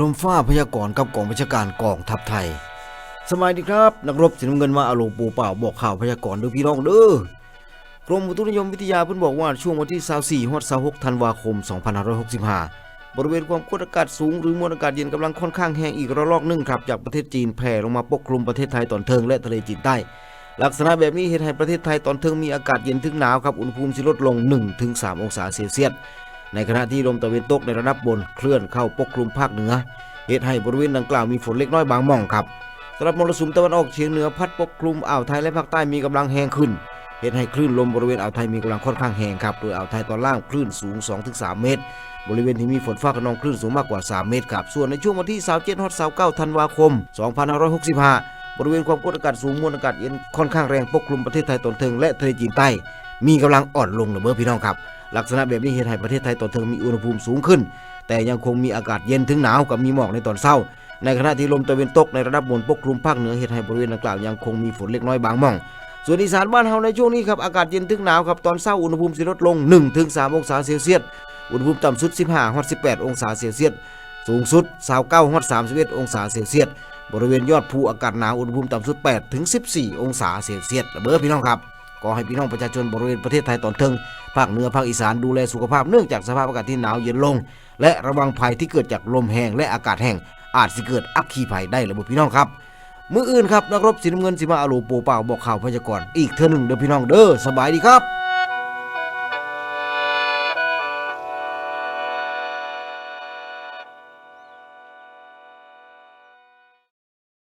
ลมฟ้าพยากรณ์กับกองบัญชาการกองทัพไทย สมัยดีครับ นักรบสีน้ำเงินมาอาโลปูเปล่าบอกข่าวพยากรณ์เด้อพี่น้องเด้อกรมอุตุนิยมวิทยาเพิ่นบอกว่าช่วงวันที่24ฮอด26ธันวาคม 2565 บริเวณความกดอากาศสูงหรือมวลอากาศเย็นกำลังค่อนข้างแห้งอีกระลอกหนึงครับจากประเทศจีนแผ่ลงมาปกคลุมประเทศไทยตอนเทิงและทะเลจีนใต้ ลักษณะแบบนี้เฮ็ดให้ประเทศไทยตอนเทิงมีอากาศเย็นถึงหนาวครับอุณหภูมิสิลดลง 1-3 องศาเซลเซียส ในขณะที่ลมตะวันตกในระดับบนเคลื่อนเข้าปกคลุมภาคเหนือเหตุให้บริเวณดังกล่าวมีฝนเล็กน้อยบางหม่องครับสำหรับมรสุมตะวันออกเฉียงเหนือพัดปกคลุมอ่าวไทยและภาคใต้มีกำลังแรงขึ้นเหตุให้คลื่นลมบริเวณอ่าวไทยมีกำลังค่อนข้างแรงครับโดยอ่าวไทยตอนล่างคลื่นสูง 2-3 เมตร บริเวณที่มีฝนฟ้าขนองคลื่นสูงมากกว่า 3 เมตรครับ ส่วนในช่วงวันที่27ฮอด29ธันวาคม 2565 บริเวณความกดอากาศสูงมวลอากาศเย็นค่อนข้างแรงปกคลุมประเทศไทยตอนเทิงและทะเลจีนใต้ มีกำลังอ่อนลงนะเบ้อพี่น้องครับ ลักษณะแบบนี้เฮ็ดให้ประเทศไทยตอนเทิงมีอุณหภูมิสูงขึ้น แต่ยังคงมีอากาศเย็นถึงหนาวกับมีหมอกในตอนเช้า ในขณะที่ลมตะวันตกในระดับบนปกคลุมภาคเหนือเฮ็ดให้บริเวณดังกล่าวยังคงมีฝนเล็กน้อยบางหม่องส่วนอีสานบ้านเฮาในช่วงนี้ครับอากาศเย็นถึงหนาวครับตอนเช้าอุณหภูมิสิลดลง 1-3 องศาเซลเซียสอุณหภูมิต่ำสุด 15ฮอด18 องศาเซลเซียสสูงสุด29ฮอด31 องศาเซลเซียสบริเวณยอดภูอากาศหนาวอุณหภูมิต่ำสุด8ถึง14 องศาเซลเซียสระเบ้อพี่น้องครับ ก็ให้พี่น้องประชาชนบริเวณประเทศไทยตอนเทิงภาคเหนือภาคอีสานดูแลสุขภาพเนื่องจากสภาพอากาศที่หนาวเย็นลง และระวังภัยที่เกิดจากลมแห้งและอากาศแห้งอาจสิเกิดอัคคีภัยได้ระบบพี่น้องครับมืออื่นครับนักรบสีน้ำเงินสิมาอาโลโปเป่าบอกข่าวพยากรณ์อีกเท่านึงเด้อพี่น้องเด้อสบายดีครับ